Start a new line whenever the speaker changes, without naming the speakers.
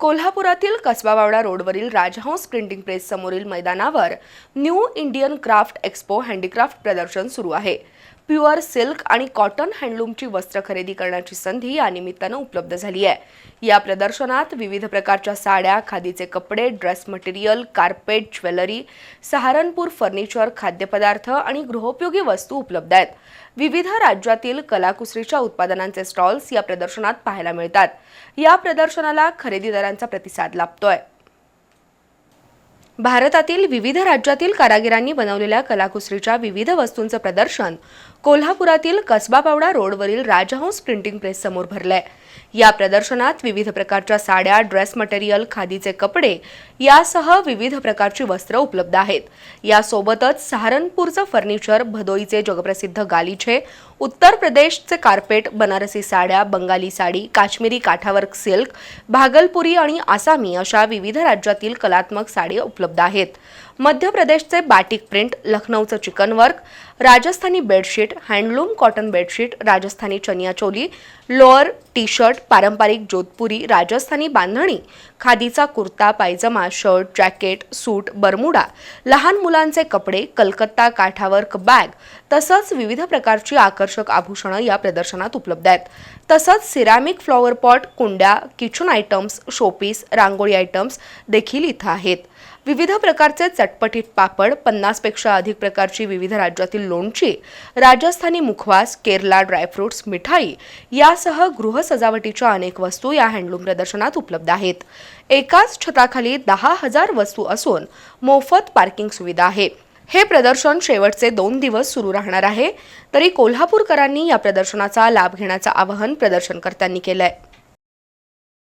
कोल्हापुरातील कसबावावडा रोडवरील राजहंस printing press समोरील मैदानावर new Indian craft expo handicraft प्रदर्शन सुरू आहे. प्युअर सिल्क आणि कॉटन हँडलूमची वस्त्र खरेदी करण्याची संधी या निमित्तानं उपलब्ध झाली आहे. या प्रदर्शनात विविध प्रकारच्या साड्या खादीचे कपडे dress material carpet jewellery Saharanpur furniture खाद्यपदार्थ आणि गृहोपयोगी वस्तू उपलब्ध आहेत. विविध राज्यातील कलाकुसरीच्या उत्पादनांचे स्टॉल्स या प्रदर्शनात पाहायला मिळतात. या प्रदर्शनाला खरेदीदारांचा प्रतिसाद लाभतोय. भारतातील विविध राज्यातील कारागिरांनी बनवलेल्या कलाकुसरीच्या विविध वस्तूंचं प्रदर्शन कोल्हापुरातील कसबा पावडा रोडवरील राजहंस प्रिंटिंग प्रेस समोर भरलंय. या प्रदर्शनात विविध प्रकारच्या साड्या ड्रेस मटेरियल खादीचे कपडे यासह विविध प्रकारची वस्त्र उपलब्ध आहेत. यासोबतच सहारनपूरचं फर्निचर भदोईचे जगप्रसिद्ध गालिचे उत्तर प्रदेशचे कार्पेट बनारसी साड्या बंगाली साडी काश्मीरी काठावर्क सिल्क भागलपुरी आणि आसामी अशा विविध राज्यातील कलात्मक साडी उपलब्ध आहेत. मध्य प्रदेशचे batik print लखनौचं chikan work Rajasthani bedsheet handloom cotton bedsheet Rajasthani chaniya choli lower T shirt पारंपरिक जोधपुरी राजस्थानी बांधणी खादीचा kurta pyjama shirt jacket suit Bermuda लहान मुलांचे कपडे कलकत्ता काठावर्क बॅग तसंच विविध प्रकारची आकर्षक आभूषणं या प्रदर्शनात उपलब्ध आहेत. तसंच सिरॅमिक फ्लॉवर पॉट कुंड्या kitchen items showpiece rangoli items देखील इथं आहेत. विविध प्रकारचे चटपटीत पापड पन्नासपेक्षा अधिक प्रकारची विविध राज्यातील लोणची राजस्थानी मुखवास केरला ड्रायफ्रुट्स मिठाई यासह गृहसजावटीच्या अनेक वस्तू या हँडलूम प्रदर्शनात उपलब्ध आहेत. एकाच छताखाली दहा हजार वस्तू असून मोफत पार्किंग सुविधा आहे. हे प्रदर्शन शेवटचे दोन दिवस सुरू राहणार आहे. तरी कोल्हापूरकरांनी या प्रदर्शनाचा लाभ घेण्याचं आवाहन प्रदर्शनकर्त्यांनी केलंय.